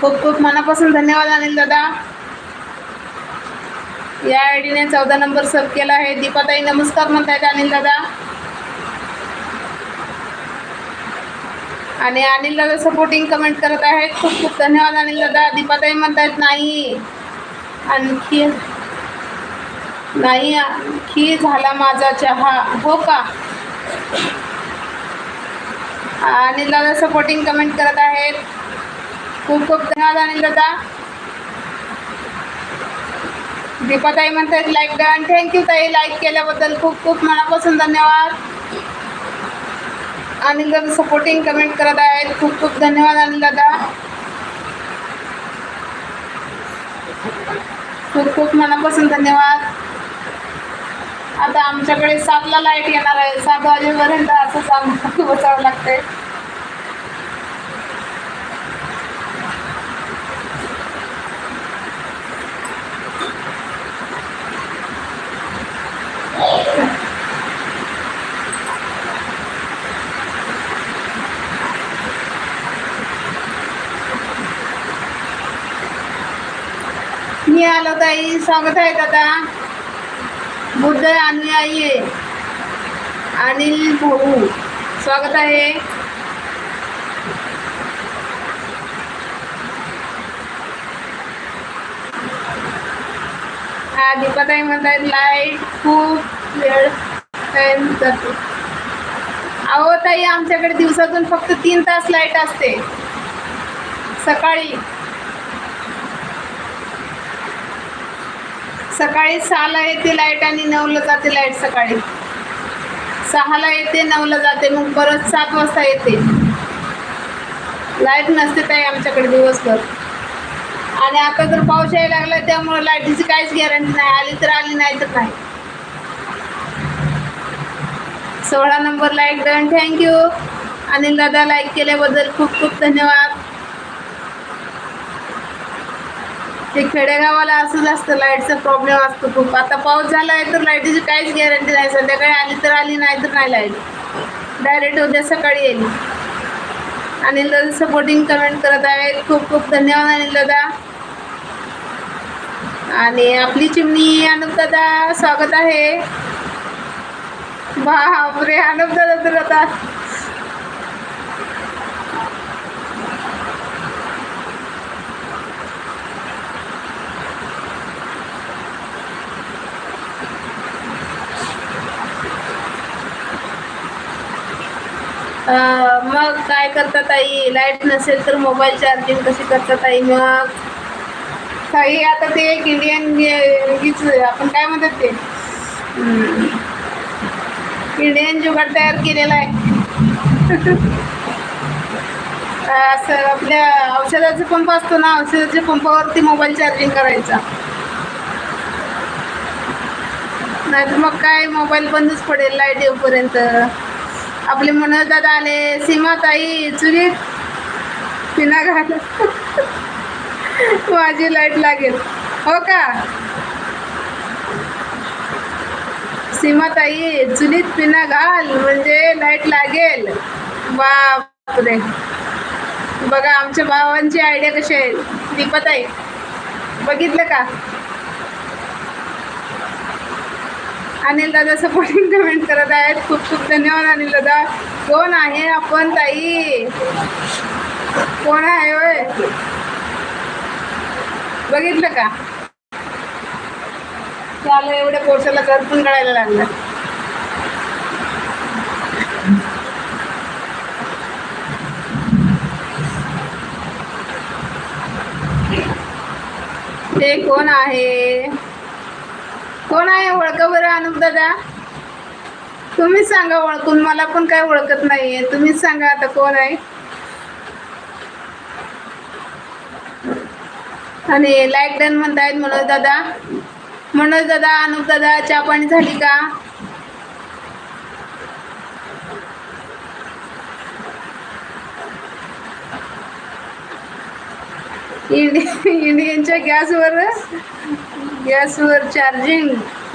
खूप खूप मनापासून धन्यवाद अनिल दादा. या आय डीने चौदा नंबर सर्व केला आहे. दीपाताई नमस्कार म्हणतायत अनिल दादा. आणि अनिल दादा सपोर्टिंग कमेंट करत आहेत. खूप खूप धन्यवाद अनिल दादा. दीपाताई म्हणतायत नाही. आणखी नाही आणखी झाला माझा चहा. हो का? अनिल दादा सपोर्टिंग कमेंट करत आहेत. खूप खूप धन्यवाद अनिल दादा दीपाताई म्हणतात लाईक डन थँक्यू ताई. लाईक केल्याबद्दल खूप खूप मनापासून धन्यवाद. अनिल दादा सपोर्टिंग कमेंट करत आहेत. खूप खूप धन्यवाद अनिल दादा खूप खूप मनापासून धन्यवाद. आता आमच्याकडे सातला लाइट येणार आहे. सात वाजेपर्यंत असंच आम्हाला बसावं लागतंय. आलो ताई स्वागत आहे दादा बुद्ध अनुयायी आहे. अनिल भाऊ स्वागत आहे. हा दीपाताई म्हणतात लाइट खूप वेळ जातो अहो ताई आमच्याकडे दिवसातून फक्त तीन तास लाइट असते. सकाळी सकाळी सहाला येते लाइट आणि नऊला जाते लाइट सकाळी. सहाला येते नऊला जाते मग परत सात वाजता येते. लाइट नसते ताई आमच्याकडे दिवसभर. आणि आता तर पाऊस यायला लागला त्यामुळे लाईटीची काहीच गॅरंटी नाही. आली तर आली नाही तर नाही. सोळा नंबर लाईक डन. थँक्यू आणि लदा लाईक केल्याबद्दल खूप खूप धन्यवाद. ते खेडेगावाला असंच असतं लाईटचा प्रॉब्लेम असतो खूप. आता पाऊस झाला आहे तर लाईटीची काहीच गॅरंटी नाही. संध्याकाळी आली तर आली नाही तर नाही लाइट. डायरेक्ट उद्या सकाळी येईल. अनिल दादा सपोर्टिंग कमेंट करत आहेत. खूप खूप धन्यवाद अनिल दादा आणि आपली चिमणी अनुप दादा स्वागत आहे. बापरे अनुप दादा तर आता मग काय करता ताई? लाइट नसेल तर मोबाईल चार्जिंग कशी करता ताई मग? ताई आता ते एक इंडियन हीच आपण काय म्हणतात ते? इंडियन जुगाड तयार केलेला आहे. असं आपल्या औषधाचा पंप असतो ना औषधाच्या पंपावरती मोबाईल चार्जिंग करायचा. नाहीतर मग काय मोबाईल बंदच पडेल लाइट येऊपर्यंत. आपले मनोज दादा आले सीमा ताई चुलीत पिना घाल. माझी लाइट लागेल. हो का? सीमा ताई चुलीत पिना घाल म्हणजे लाइट लागेल. बापरे. बघा आमच्या भावांची आयडिया कशी आहे. दीपाताई बघितलं का? अनिल दादा सपोर्टिंग कमेंट करत आहेत. खूप खूप धन्यवाद अनिल दादा. कोण आहे आपण ताई? कोण आहे होय? बघितलं का? त्याला एवढ्या कोर्साला घर पण कळायला लागलं. ते कोण आहे? कोण आहे ओळखा बरं अनुप दादा? तुम्हीच सांगा ओळखून मला पण काय ओळखत नाहीये. तुम्हीच सांगा आता कोण आहे. आणि लाइट डन म्हणतायत मनोज दादा. मनोज दादा अनुप दादा चहा पाणी झाली का? इंडियनच्या गॅसवर? गॅसवर चार्जिंग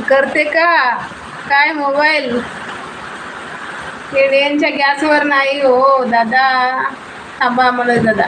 करते का? काय मोबाईल? इंडियनच्या गॅसवर नाही हो दादा. थांबा म्हणत दादा.